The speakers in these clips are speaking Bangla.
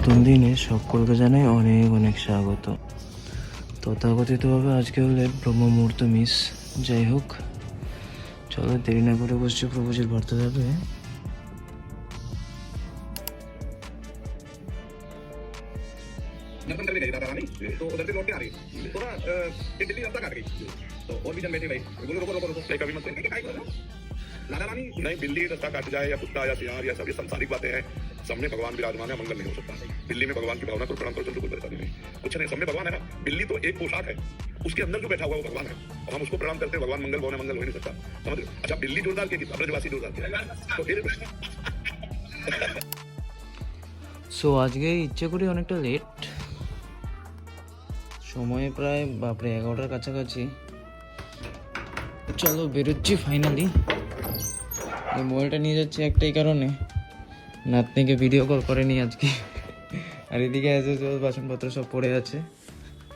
একটা নতুন দিনে সকলকে জানাই অনেক অনেক স্বাগত তথাকথিতভাবে আজকে হলে ব্রহ্ম মুহূর্ত মিস যাই হোক চলো দেরি না করে বসছে প্রভুজির বার্তা যাবে दर्शन करने गई राधा रानी तो उधर से लौट के आ रही थोड़ा अ, एक दिल्ली रास्ता काट गई तो और भी जन बैठे भाई बोलो रोको रोको रोको कभी मत कहीं काय करो राधा रानी नहीं बिल्ली रास्ता काट जाए या कुत्ता या सियार या सब ये संसारिक बातें हैं सामने भगवान विराजमान है मंगल नहीं हो सकता बिल्ली में भगवान की भावना को प्रणाम करो चलो कोई परेशानी नहीं कुछ नहीं सामने भगवान है ना बिल्ली तो एक पोशाक है उसके अंदर जो बैठा हुआ है वो भगवान है और हम उसको प्रणाम करते हैं भगवान मंगल भवन है मंगल हो ही नहीं सकता समझ रहे हो? अच्छा बिल्ली जोरदार की ब्रजवासी जोरदार की तो फिर সো আজকে ইচ্ছে করি অনেকটা লেট সময় প্রায় বাপরে এগারোটার কাছাকাছি চলো বেরোচ্ছি ফাইনালি এই মোবাইলটা নিয়ে যাচ্ছি একটাই কারণে নাতনিকে ভিডিও কল করেনি আজকে। আর এদিকে আছে বাসনপত্র সব পড়ে আছে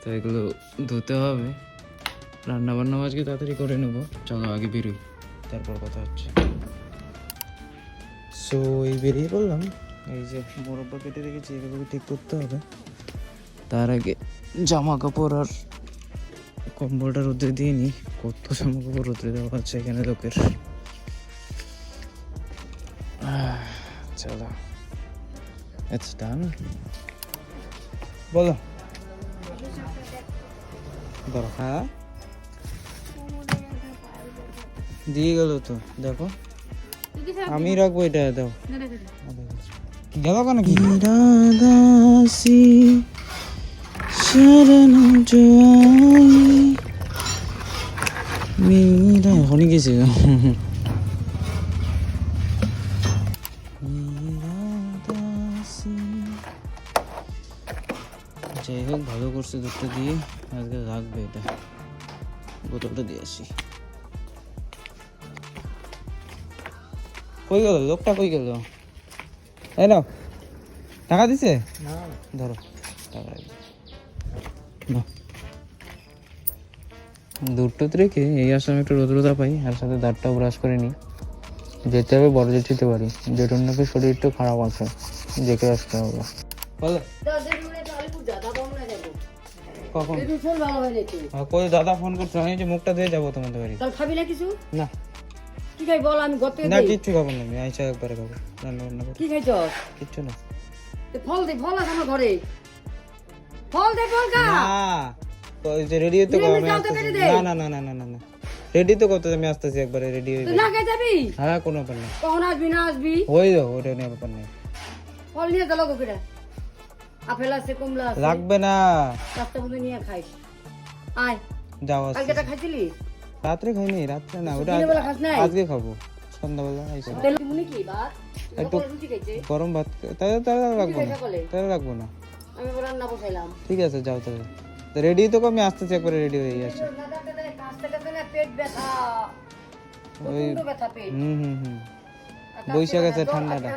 তো এগুলো ধুতে হবে। রান্না বান্নাও আজকে তাড়াতাড়ি করে নেব। চলো আগে বেরোই তারপর কথা হচ্ছে। সো এই বেরিয়ে পড়লাম। এই যে মোরব্বা কেটে রেখেছি এগুলোকে ঠিক করতে হবে। তার আগে জামা কাপড় আর কম্বলটা রোদ্রে দিয়ে নিই। কত জামা কাপড় রোদ্রে দেওয়া আছে এখানে লোকের। চলো ইটস ডান বলো ধরো হ্যাঁ দিয়ে গেল তো দেখো। আমি রাখব এটা দাও। গেল কেন কি? দাসী শরণ জোয়াই। মীরা এখনই গেছে। করছে দুটো দিয়ে আজকে রাখবে এটা। বোতলটা দিয়ে আসি। কই গেল? লোকটা কই গেল? এই নাও। টাকা দিছে? ধরো টাকা। দুটো রেখে এই আসামে একটু রোদ্রতা পাই আর সাথে দাঁতটাও ব্রাশ করে নিই। যেতে হবে বড় যেতে পারি। যেটার নাকি শরীর একটু খারাপ আছে দেখে আসতে হবে। বলো। কখন? হ্যাঁ, কই দাদা ফোন করছে? আমি যে মুখটা দিয়ে যাব তোমাদের বাড়ি তাহলে খাবি না কিছু? না। কি খাই বল আমি গত না কিচ্ছু খাব না আমি আইসা একবারে খাব। রান্না বান্না কি খাইছ? কিচ্ছু না। ফল দে ফল আছে আমার ঘরে। ফল দে ফল খা। না রেডি তো নিরামিষ আমি ডাল তো আসতেছি। কেটে দে। না না না না না না না। রেডি তো করতে আমি আসতেছি একবারে রেডি হয়ে না যাবি? হ্যাঁ কোনো ব্যাপার নেই কখন আসবি না আসবি? হয়ে যাও ওটা নিয়ে ব্যাপার নেই। ফল নিয়ে গেল গোকিরা আপেল আছে কমলা আছে। লাগবে না। মধ্যে নিয়ে খাইস। আয়। যাও কালকে তা খাইছিলি? রাত্রে খাইনি রাত্রে না ওটা আজকে খাব। সন্ধ্যাবেলা আইসা তেল মুনি কি ভাত একটু- গরম ভাত তাহলে তাহলে রাখব না। তাহলে রাখব না। আমি রান্না বসাইলাম। ঠিক আছে যাও তাহলে। রেডি তো আমি আসতেছি একবারে রেডি হয়ে না পেট ব্যথা। হুম হুম হুম। বৈশাখ আছে ঠান্ডাটা।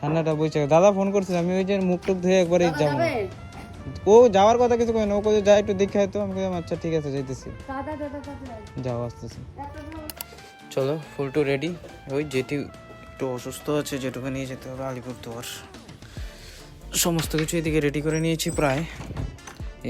ঠান্ডাটা বৈশাখ। দাদা ফোন করছে আমি ওই যে মুখ টুক ধুয়ে একবারে যাব। ও যাওয়ার কথা কিছু কই না ও কোথাও যায় একটু দেখে তো। আমি বললাম আচ্ছা ঠিক আছে যাইতেছি। দাদা দাদা দাদা। যাও আসতেছি। চলো ফুল টু রেডি ওই যেটি একটু অসুস্থ আছে যেটুকু নিয়ে যেতে হবে আলিপুরদুয়ার সমস্ত কিছু এদিকে রেডি করে নিয়েছি প্রায়।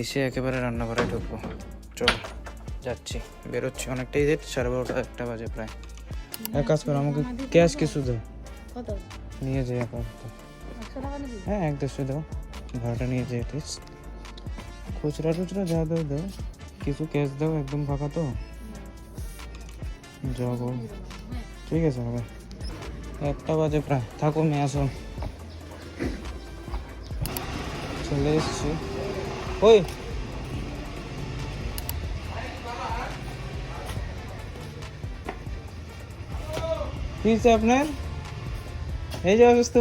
এসে একেবারে রান্না রান্নাঘরে ঢুকবো। চলো যাচ্ছি। বেরোচ্ছি। অনেকটাই লেট সাড়ে বারোটা একটা বাজে প্রায়। এক কাজ করো আমাকে ক্যাশ কিছু দাও। কত? নিয়ে যাই আপাতত হ্যাঁ এক দেড়শো দাও। ভাড়াটা নিয়ে যাই প্লিজ খুচরা টুচরা যা দাও দাও। কিছু ক্যাশ দাও একদম ফাঁকা তো। যা বল। ঠিক আছে হবে। একটা বাজে প্রায়। থাকো মেয়ে আসো। চলে এসছি। ওই কি আপনার এই যে অসুস্থ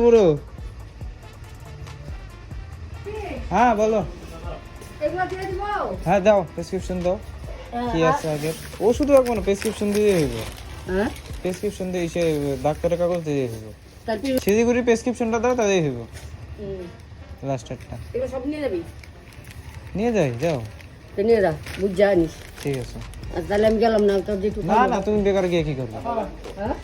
হ্যাঁ বলো। হ্যাঁ দাও প্রেসক্রিপশন দাও। কি আছে আগে ওষুধ রাখব না প্রেসক্রিপশন দিয়ে হইব হ্যাঁ? প্রেসক্রিপশন দিয়ে সে ডাক্তারের কাগজ দিয়ে হইব শিলিগুড়ি প্রেসক্রিপশনটা দাও তাদের হইব লাস্টারটা এগুলো সব নিয়ে যাবি? নিয়ে যাই যাও। নিয়ে যা বুঝ জানিস ঠিক আছে। আর তাহলে আমি গেলাম না যেটু না না তুমি বেকার গিয়ে কি করবে? হ্যাঁ?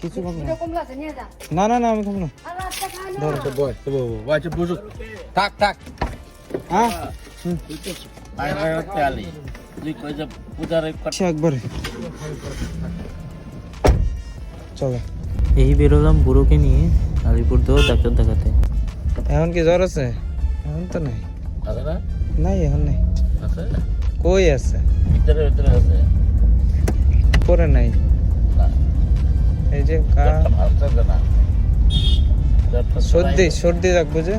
কিছু খাব না দুটো কমলা আছে নিয়ে যা না না না আমি খাব না আর রাস্তা খাই না ধরো বয় তো বাচ্চা বুঝো থাক থাক হ্যাঁ আয় আয় চালি তুই কই যে পূজার আচ্ছা একবারে চলো এই বেরোলাম বুড়োকে নিয়ে আলিপুরদুয়ার ডাক্তার দেখাতে এখন কি জ্বর আছে এখন তো নাই আছে না নাই এখন নাই আছে কই আছে ভিতরে ভিতরে আছে পরে নাই। এই যে সর্দি সর্দি রাখব যে।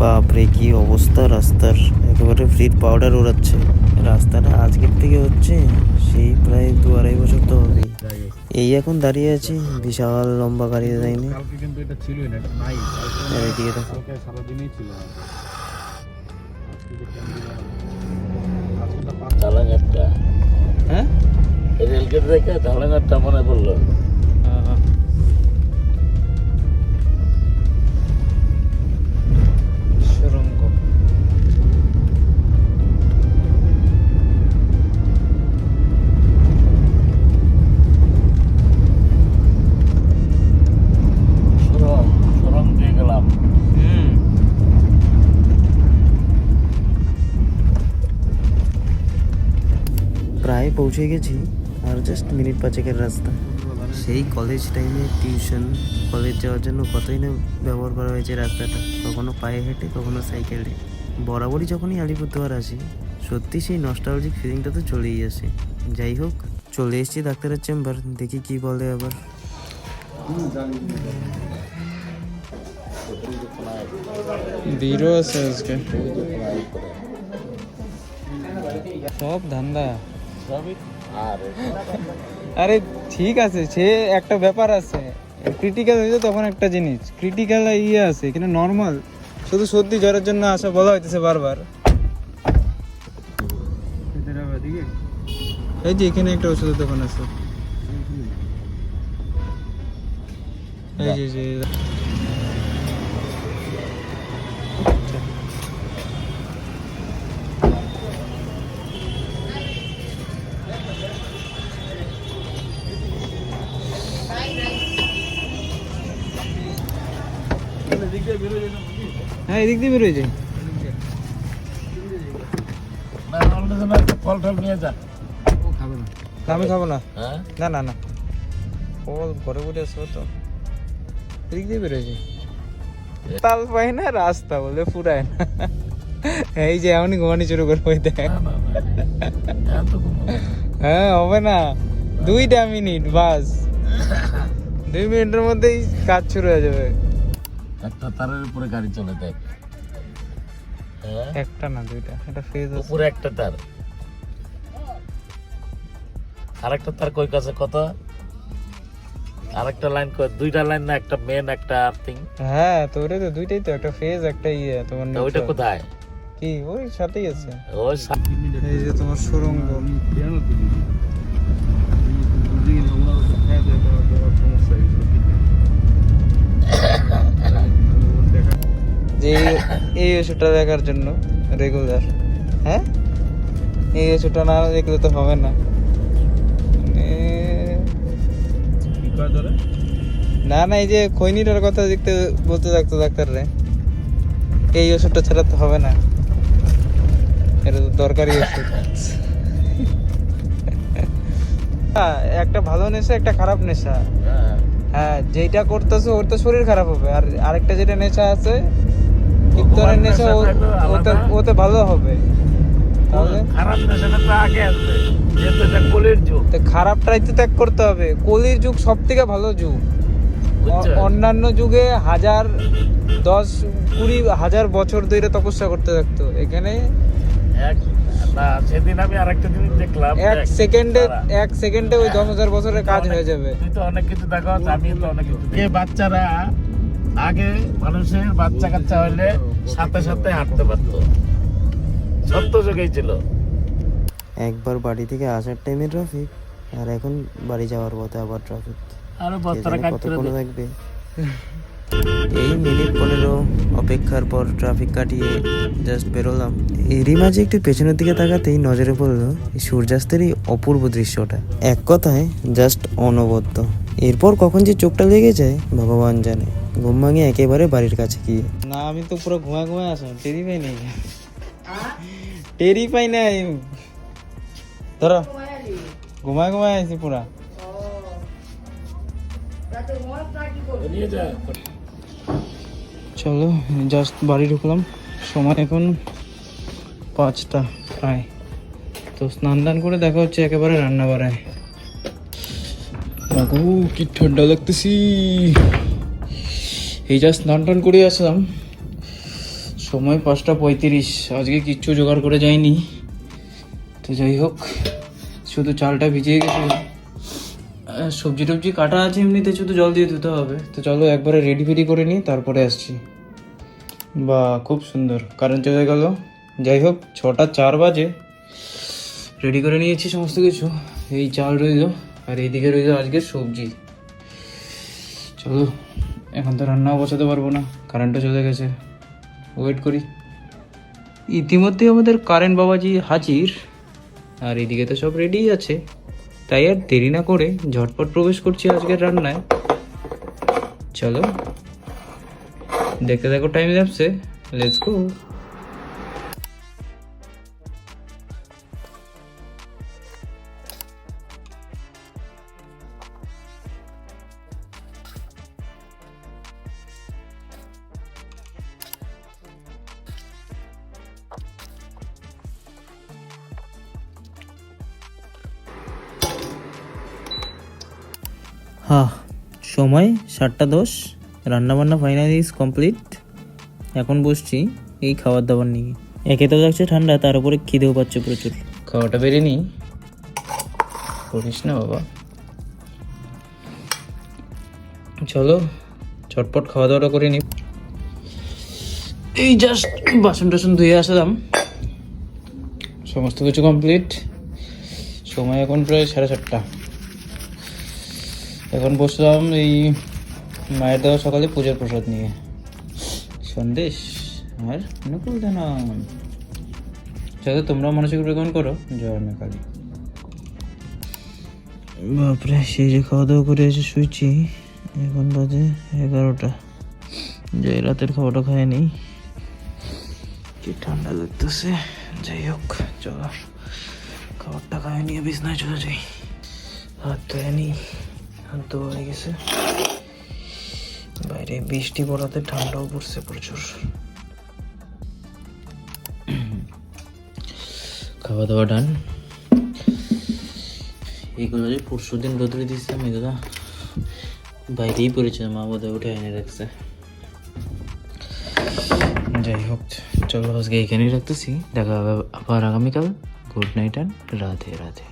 বাপরে কি অবস্থা রাস্তার। একেবারে ফ্রির পাউডার ওড়াচ্ছে রাস্তাটা আজকের থেকে হচ্ছে সেই প্রায় দু আড়াই বছর তো হবে এই এখন দাঁড়িয়ে আছি বিশাল লম্বা গাড়ি যায়নি দেখো। রেলগেট দেখে ঝালাঘাটটা মনে পড়ল। প্রায় পৌঁছে গেছি। জাস্ট মিনিট পাঁচেকের রাস্তা। সেই কলেজ টাইমে টিউশন কলেজ যাওয়ার জন্য কতই না ব্যবহার করা হয়েছে রাস্তাটা। কখনো পায়ে হেঁটে কখনো সাইকেলে বরাবরই যখনই আলিপুরদুয়ার আসি সত্যি সেই নস্টালজিক ফিলিংটা তো চলেই আসে। যাই হোক চলে এসেছি ডাক্তারের চেম্বার দেখি কি বলে আবার। বিরো আছে আজকে। সব ধান্দা। সবই আর ঠিক আছে, সে একটা ব্যাপার আছে। ক্রিটিক্যাল হয়েছে তখন একটা জিনিস। ক্রিটিক্যাল ইয়ে আছে, কিন্তু নর্মাল শুধু সর্দি জ্বরের জন্য আসা বলা হইতেছে বারবার। এই যে এখানে একটা ওষুধের দোকান আছে। এই যে যে হ্যাঁ এদিক দিয়ে বেরোয় যায় না আমাদের জন্য একটা ফল টল নিয়ে যা। আমি খাব না? হ্যাঁ? না না না। ও ঘরে আসব তো। এদিক দিয়ে বেরোয় যায় তাল পাই না রাস্তা বলে ফুরায় না। এই যে এমনই ঘুমানি শুরু করব দেখ। না, না, না। হ্যাঁ হবে না। দুইটা মিনিট বাস। দুই মিনিটের মধ্যেই কাজ শুরু হয়ে যাবে। একটা তারের উপরে গাড়ি চলে দেখ। একটা না দুইটা? এটা ফেজ আছে। উপরে একটা তার। আরেকটা তার কই কাছে? কত? আরেকটা লাইন কই? দুইটা লাইন না একটা মেন একটা আর্থিং হ্যাঁ তো ওটা তো দুইটাই তো একটা ফেজ একটা ইয়ে তোমার ওইটা কোথায়? কি? ওই সাথেই আছে। ওই এই যে তোমার সুরঙ্গ। যে এই- ওষুধটা দেখার জন্য রেগুলার হ্যাঁ? এই ওষুধটা না দেখলে তো হবে না। না না এই যে খৈনিটার কথা দেখতে বলতে থাকতো ডাক্তাররে। এই ওষুধটা ছাড়া তো হবে না। এটা তো দরকারি ওষুধ। একটা ভালো নেশা একটা খারাপ নেশা। হ্যাঁ। হ্যাঁ যেটা করতেছে ওর তো শরীর খারাপ হবে। আর আরেকটা যেটা নেশা আছে কীর্তনের নেশা ওতে ওতে ভালো হবে। তাহলে? খারাপ নেশাটা তো আগে আসবে। যেহেতু এটা কলির যুগ। তো খারাপটাই তো ত্যাগ করতে হবে। কলির যুগ সব থেকে ভালো যুগ। অন্যান্য যুগে হাজার দশ কুড়ি হাজার বছর ধরে তপস্যা করতে থাকতো। এখানে সেদিন আমি আরেকটা জিনিস দেখলাম এক সেকেন্ডে এক সেকেন্ডে ওই দশ হাজার বছরের কাজ হয়ে যাবে। তুই তো অনেক কিছু দেখো আমি তো অনেক কিছু বাচ্চারা আগে মানুষের বাচ্চা কাচ্চা হইলে সাথে সাথে হাঁটতে পারতো। সত্য যুগেই ছিল। একবার বাড়ি থেকে আসার টাইমে ট্রাফিক আর এখন বাড়ি যাওয়ার পথে আবার ট্রাফিক আরও কতক্ষণ। থাকবে এই মিনিট পনেরো অপেক্ষার পর ট্রাফিক কাটিয়ে জাস্ট বেরোলাম। এরই মাঝে একটু পেছনের দিকে তাকাতেই নজরে পড়ল সূর্যাস্তের এই অপূর্ব দৃশ্যটা। এক কথায় জাস্ট অনবদ্য। এরপর কখন যে চোখটা লেগে যায় ভগবান জানে। ঘুম ভাঙে একেবারে বাড়ির কাছে গিয়ে না আমি তো পুরো ঘুমায় ঘুমায় আসলাম টেরি পাই নাই। টেরি পাই নাই। ধরো ঘুমায় ঘুমায় আছি পুরা। চলো জাস্ট বাড়ি ঢুকলাম। সময় এখন পাঁচটা প্রায়। তো স্নান টান করে দেখা হচ্ছে একেবারে রান্না বাড়ায় বাবু কি ঠান্ডা লাগতেছি। এই যা স্নান টান করে আসলাম। সময় পাঁচটা পঁয়ত্রিশ। আজকে কিচ্ছু জোগাড় করে যায়নি তো যাই হোক, শুধু চালটা ভিজিয়ে গেছে। সবজি টবজি কাটা আছে এমনিতে, শুধু জল দিয়ে ধুতে হবে। তো চলো একবারে রেডি ফেডি করে নিই, তারপরে আসছি। বা, খুব সুন্দর কারেন্ট চলে গেল। যাই হোক, ছটা চার বাজে। রেডি করে নিয়েছি সমস্ত কিছু। এই চাল রইল, আর এইদিকে রইল আজকে সবজি। চলো। এখন তো রান্নাও বসাতে পারব না কারেন্টও চলে গেছে। ওয়েট করি। ইতিমধ্যে আমাদের কারেন্ট বাবাজি হাজির, আর এদিকে তো সব রেডি আছে। তাই আর দেরি না করে ঝটপট প্রবেশ করছি আজকের রান্নায়। চলো। দেখতে দেখো টাইম ল্যাপসে লেটস গো হ্যাঁ সময় সাতটা দশ, রান্নাবান্না ফাইনালি ইজ কমপ্লিট এখন বসছি এই খাবার দাবার নিয়ে। একে তো লাগছে ঠান্ডা, তার উপরে খিদেও পাচ্ছে প্রচুর। খাওয়াটা বেড়ে নিই করিস না বাবা। চলো, চটপট খাওয়া দাওয়াটা করে নি। এই জাস্ট বাসন টাসন ধুয়ে আসলাম। সমস্ত কিছু কমপ্লিট সময় এখন প্রায় সাড়ে সাতটা। এখন বসলাম এই মায়ের দেওয়া সকালে পূজার প্রসাদ নিয়ে। সন্দেশ আর নকুল দানা যাতে তোমরাও মানসিক গ্রহণ করো, জয় মা কালী। বাপরে, সেই যে খাওয়া দাওয়া করে এসে শুয়েছি এখন বাজে এগারোটা। যাই রাতের খাওয়াটা খায় নেই কি ঠান্ডা লাগতেছে। যাই হোক, চলো, খাবারটা খায় নিয়ে বিছনায় চলে যাই। হাত ধুয়ে নিই ধোয়া হয়ে গেছে। বাইরে বৃষ্টি পড়াতে ঠান্ডাও পড়ছে প্রচুর। খাওয়া দাওয়া ডান এইগুলো যে পরশু দিন রোদ্রে দিচ্ছিলাম এগুলো বাইরেই পড়েছে মা বোধহয় উঠে এনে রাখছে। যাই হোক, চলো আজকে এখানেই রাখতেছি। দেখা হবে আবার আগামীকাল। Good night and Radhe Radhe.